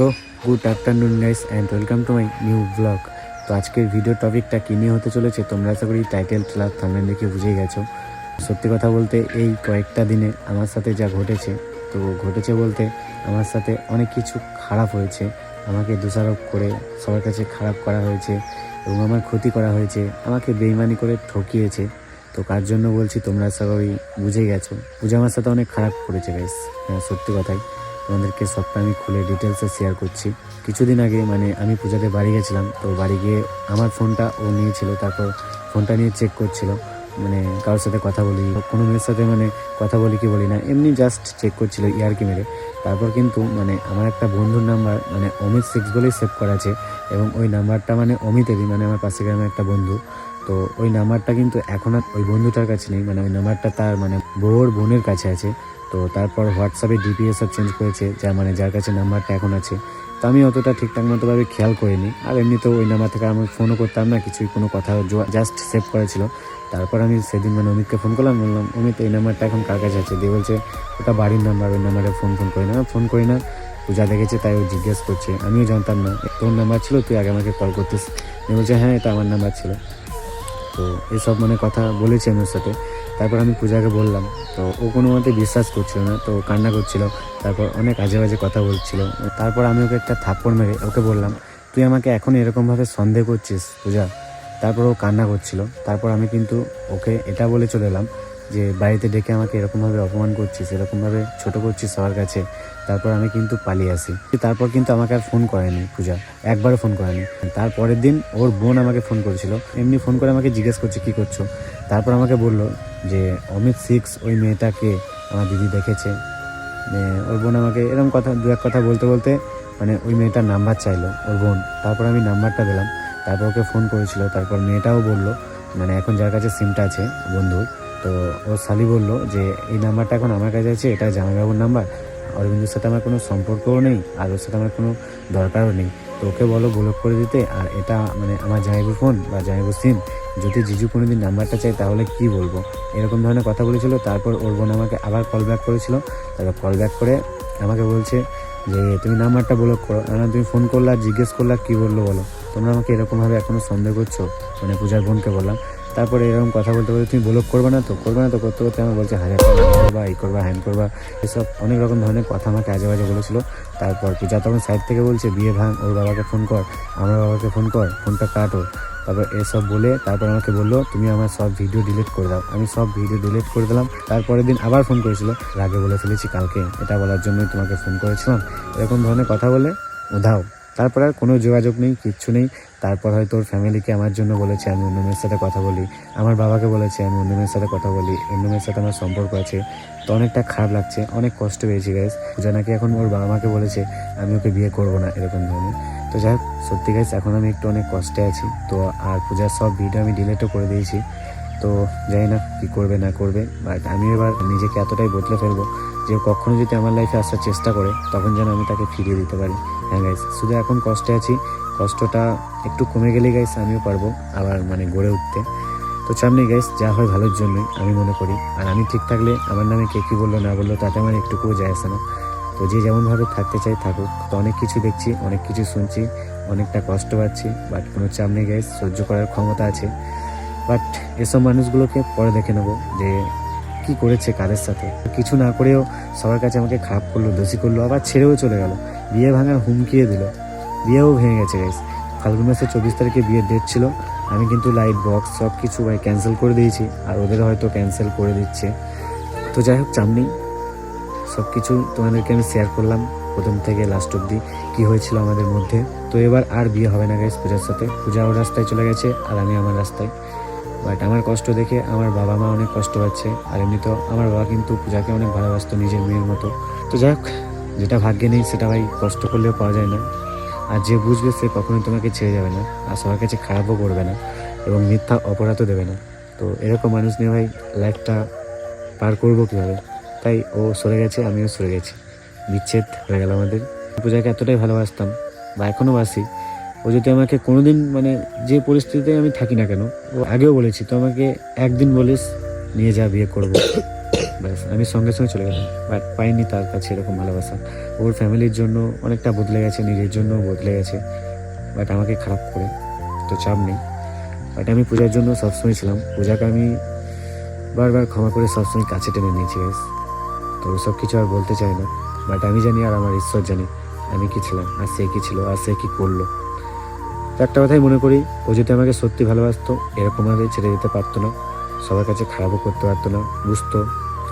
So, good afternoon guys and welcome to my new blog তো আজকের video টপিকটা কী নিয়ে হতে চলেছে, তোমরা আশা করি টাইটেল ট্রেলার থামলেন দেখে বুঝে গেছো। সত্যি কথা বলতে, এই কয়েকটা দিনে আমার সাথে যা ঘটেছে, তো ঘটেছে বলতে আমার সাথে অনেক কিছু খারাপ হয়েছে। আমাকে দোষারোপ করে সবার কাছে খারাপ করা হয়েছে এবং আমার ক্ষতি করা হয়েছে, আমাকে বেইমানি করে ঠকিয়েছে। তো কার জন্য বলছি, তোমরা সবাই বুঝে গেছো। পূজা আমার সাথে অনেক খারাপ করেছে গাইস হ্যাঁ সত্যি কথাই। তোমাদেরকে সবটা আমি খুলে ডিটেলসে শেয়ার করছি। কিছুদিন আগে মানে আমি পূজাতে বাড়ি গেছিলাম, তো বাড়ি গিয়ে আমার ফোনটা ও নিয়েছিল, তারপর ফোনটা নিয়ে চেক করছিল। মানে কারোর সাথে কথা বলি, কোনো মেয়ের সাথে মানে কথা বলি কি বলি না, এমনি জাস্ট চেক করছিল ইয়ারকি মেরে। তারপর কিন্তু মানে আমার একটা বন্ধুর নাম্বার মানে অমিত সিক্স বলেই সেভ করা আছে, এবং ওই নাম্বারটা মানে অমিতেরই মানে আমার পাশে গ্রামের একটা বন্ধু। তো ওই নাম্বারটা কিন্তু এখন আর ওই বন্ধুটার কাছে নেই মানে ওই নাম্বারটা তার মানে বউর বোনের কাছে আছে। তো তারপর হোয়াটসঅ্যাপে ডিপিএস সব চেঞ্জ করেছে যা মানে যার কাছে নাম্বারটা এখন আছে। তো আমি অতটা ঠিকঠাক মতোভাবে খেয়াল করিনি। আর এমনিতেও ওই নাম্বার থেকে আমি ফোনও করতাম না, কিছুই কোনো কথা জাস্ট সেভ করেছিল। তারপর আমি সেদিন মানে অমিতকে ফোন করলাম, বললাম, অমিত, এই নাম্বারটা এখন কার কাছে আছে? দিয়ে বলছে, ওটা বাড়ির নাম্বার ওই নাম্বারে ফোন ফোন করি না। ফোন করি না, পূজা দেখেছে, তাই ও জিজ্ঞেস করছে। আমিও জানতাম না, তোর নাম্বার ছিল, তুই আগে আমাকে কল করতিস। বলছে হ্যাঁ এটা আমার নাম্বার ছিল। তো এসব মানে কথা বলেছি আমি ওর সাথে। তারপর আমি পূজাকে বললাম, তো ও কোনো মতে বিশ্বাস করছিল না, তো কান্না করছিল, তারপর অনেক আজে বাজে কথা বলছিল। তারপর আমি ওকে একটা থাপ্পড় মেরে ওকে বললাম, তুই আমাকে এখন এরকমভাবে সন্দেহ করছিস পূজা? তারপর ও কান্না করছিল। তারপর আমি কিন্তু ওকে এটা বলে চলে এলাম যে বাড়িতে ডেকে আমাকে এরকমভাবে অপমান করছিস, এরকমভাবে ছোট করছিস সবার কাছে, তারপর আমি কিন্তু পালিয়ে আসি। তারপর কিন্তু আমাকে আর ফোন করেনি পূজা, একবারও ফোন করেনি। তারপরের দিন ওর বোন আমাকে ফোন করেছিল, এমনি ফোন করে আমাকে জিজ্ঞেস করছে, কী করছ? তারপর আমাকে বলল যে, অমিত সিক্স, ওই মেয়েটাকে আমার দিদি দেখেছে। ওর বোন আমাকে এরকম কথা, দু এক কথা বলতে বলতে মানে ওই মেয়েটার নাম্বার চাইলো, ওর বোন। তারপর আমি নাম্বারটা দিলাম, তারপর ওকে ফোন করেছিল, তারপর মেয়েটাও বলল মানে এখন যার কাছে সিমটা আছে, বন্ধুর তো ও শালি বলল যে, এই নাম্বারটা এখন আমার কাছে আছে, এটা জামাইবাবুর নাম্বার। অরবিন্দুর সাথে আমার কোনো সম্পর্কও নেই, আর ওর সাথে আমার কোনো দরকারও নেই। তো ওকে বলো ব্লক করে দিতে, আর এটা মানে আমার জামাইবুর ফোন বা জামাইবুর সিম যদি জিজু কোনো দিন নাম্বারটা চাই তাহলে কি বলব? এরকম ধরনের কথা বলেছিল। তারপর ওর বোন আমাকে আবার কল ব্যাক করেছিল। তারপর কল ব্যাক করে আমাকে বলছে যে, তুমি নাম্বারটা ব্লক করো। আর তুমি ফোন করলা, জিজ্ঞেস করলা, কী বলল বলো? তোমরা আমাকে এরকমভাবে এখনও সন্দেহ করছ? মানে পূজার বোনকে বললাম। তারপরে এরকম কথা বলতে বলতে তুমি ব্লক করবে না তো? করবে না তো? করতে করতে আমার বলছে হাজার করবা এই করবা, হ্যান করবা। এসব অনেক রকম ধরনের কথা আমাকে আজে বাজে বলেছিল। তারপর পূজা তখন সাইড থেকে বলছে, বিয়ে ভাঙ, ওর বাবাকে ফোন কর, আমার বাবাকে ফোন কর ফোনটা কাটো তারপর এসব বলে তারপর আমাকে বলল, তুমি আমার সব ভিডিও ডিলিট করে দাও। আমি সব ভিডিও ডিলিট করে দিলাম। তারপরের দিন আবার ফোন করেছিল, রাগে বলে ফেলেছি কালকে। এটা বলার জন্যই তোমাকে ফোন করেছিলাম। এরকম ধরনের কথা বলে, উধাও। তারপর আর কোনো যোগাযোগ নেই, কিচ্ছু নেই। তারপর হয়তো ওর ফ্যামিলিকে আমার জন্য বলেছে, আমি অন্য মেয়ের সাথে কথা বলি। আমার বাবাকে বলেছে, আমি অন্য মেয়ের সাথে কথা বলি। অন্য মেয়ের সাথে আমার সম্পর্ক আছে। তো অনেকটা খারাপ লাগছে, অনেক কষ্ট পেয়েছি গাইজ পূজা নাকি এখন ওর বাবা মাকে বলেছে, আমি ওকে বিয়ে করব না, এরকম ধরনের। তো যাই হোক, সত্যি গাইজ এখন আমি একটু অনেক কষ্টে আছি। তো আর পূজার সব ভিডিও আমি ডিলেটও করে দিয়েছি। তো জানি না কী করবে, না করবে। বাট আমি এবার নিজেকে এতটাই বদলে ফেলব। যে কখনো যদি আমার লাইফে আসার চেষ্টা করে, তখন যেন আমি তাকে ফিরিয়ে দিতে পারি। হ্যাঁ গাইস শুধু এখন কষ্টে আছি। কষ্টটা একটু কমে গেলে গাইস আমিও পারব আবার মানে গড়ে উঠতে। তো নেই গাইস যা হয় ভালোর জন্যই আমি মনে করি। আর আমি ঠিক থাকলে আমার নামে কে কী বলল, না বলল, তাতে আমার একটুকুও যায় আসে না। তো যে যেমনভাবে থাকতে চাই থাকুক, তো অনেক কিছু দেখছি, অনেক কিছু শুনছি, অনেকটা কষ্ট পাচ্ছি বাট কোনো চাপ নেই গাইস সহ্য করার ক্ষমতা আছে। বাট এসব মানুষগুলোকে পরে দেখে নেব যে কি করেছে কাদের সাথে? কিছু না করেও সবার কাছে আমাকে খারাপ করল, দোষী করল, আবার ছেড়েও চলে গেল। বিয়ে ভাঙার হুমকিয়ে দিল। বিয়েও ভেঙে গেছে গাইস ফাল্গুন মাসের চব্বিশ তারিখে বিয়ের ডেট ছিল। আমি কিন্তু লাইট বক্স সব কিছু ভাই ক্যান্সেল করে দিয়েছি। আর ওদের হয়তো ক্যান্সেল করে দিচ্ছে। তো যাই হোক, চাপ নেই। সব কিছু তোমাদেরকে আমি শেয়ার করলাম প্রথম থেকে লাস্ট অব্দি কী হয়েছিল আমাদের মধ্যে? তো এবার আর বিয়ে হবে না গাইস পূজার সাথে। পূজা ওর রাস্তায় চলে গেছে, আর আমি আমার রাস্তায়। বাট আমার কষ্ট দেখে আমার বাবা মা অনেক কষ্ট পাচ্ছে। আর এমনি তো আমার বাবা কিন্তু পূজাকে অনেক ভালোবাসতো, নিজের মেয়ের মতো। তো যাই হোক, যেটা ভাগ্যে নেই সেটা ভাই কষ্ট করলেও পাওয়া যায় না। আর যে বুঝবে সে কখনোই তোমাকে ছেড়ে যাবে না। আর সবার কাছে খারাপও করবে না এবং মিথ্যা অপরাধও দেবে না। তো এরকম মানুষ নিয়ে ভাই লাইফটা পার করব কীভাবে? তাই ও সরে গেছে, আমিও সরে গেছি। বিচ্ছেদ হয়ে গেল আমাদের। পূজাকে এতটাই ভালোবাসতাম বা এখনও বাসি ও যদি আমাকে কোনোদিন মানে যে পরিস্থিতিতে আমি থাকি না কেন, ও আগেও বলেছি তো আমাকে একদিন বলিস, নিয়ে যা, বিয়ে করব। ব্যাস, আমি সঙ্গে সঙ্গে চলে গেলাম। বাট পাইনি তার কাছে এরকম ভালোবাসা। ওর ফ্যামিলির জন্য অনেকটা বদলে গেছে, নিজের জন্য বদলে গেছে, বাট আমাকে খারাপ করে, তো চাপ নেই। বাট আমি পূজার জন্য সবসময় ছিলাম। পূজাকে আমি বারবার ক্ষমা করে সবসময় কাছে টেনে নিয়েছি guys। তো সব কিছু আর বলতে চাই না। বাট আমি জানি আর আমার ঈশ্বর জানি, আমি কি ছিলাম, আর সে কি ছিল, আর সে কি করল। তো একটা কথাই মনে করি, ও যদি আমাকে সত্যি ভালোবাসতো এরকমভাবে ছেড়ে দিতে পারতো না। সবার কাছে খারাপও করতে পারতো না, বুঝতো।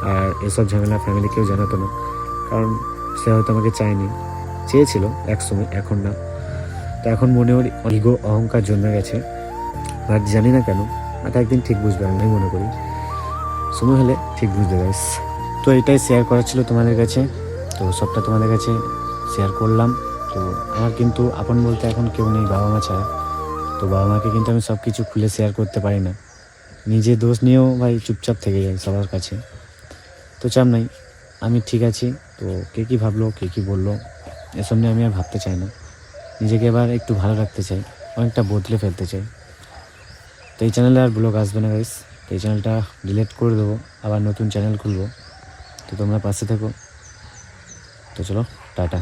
আর এসব ঝামেলা ফ্যামিলি কেউ জানাতো না। কারণ সে হয়তো আমাকে চায়নি। চেয়েছিল এক সময় এখন না। তো এখন মনে ওর ইগো, অহংকার জন্মে গেছে। বাট জানি না কেন আর একদিন ঠিক বুঝবে, আমি মনে করি। সময় হলে ঠিক বুঝতে পারিস। তো এটাই শেয়ার করার ছিল তোমাদের কাছে। তো সবটা তোমাদের কাছে শেয়ার করলাম। তো আমার কিন্তু আপন বলতে এখন কেউ নেই, বাবা মা ছাড়া। তো বাবা মাকে কিন্তু আমি সব কিছু খুলে শেয়ার করতে পারি না। নিজে দোষ নিয়েও ভাই চুপচাপ থেকে যাই সবার কাছে। তো চাপ নাই, আমি ঠিক আছি। তো কে কী ভাবলো, কে কী বলল, এসব নিয়ে আমি আর ভাবতে চাই না। নিজেকে এবার একটু ভালো রাখতে চাই, অনেকটা বদলে ফেলতে চাই। তো এই চ্যানেলে আর ব্লগ আসবে না গাইস তো এই চ্যানেলটা ডিলিট করে দেবো, আবার নতুন চ্যানেল খুলবো। তো তোমরা পাশে থেকো। তো চলো, টাটা।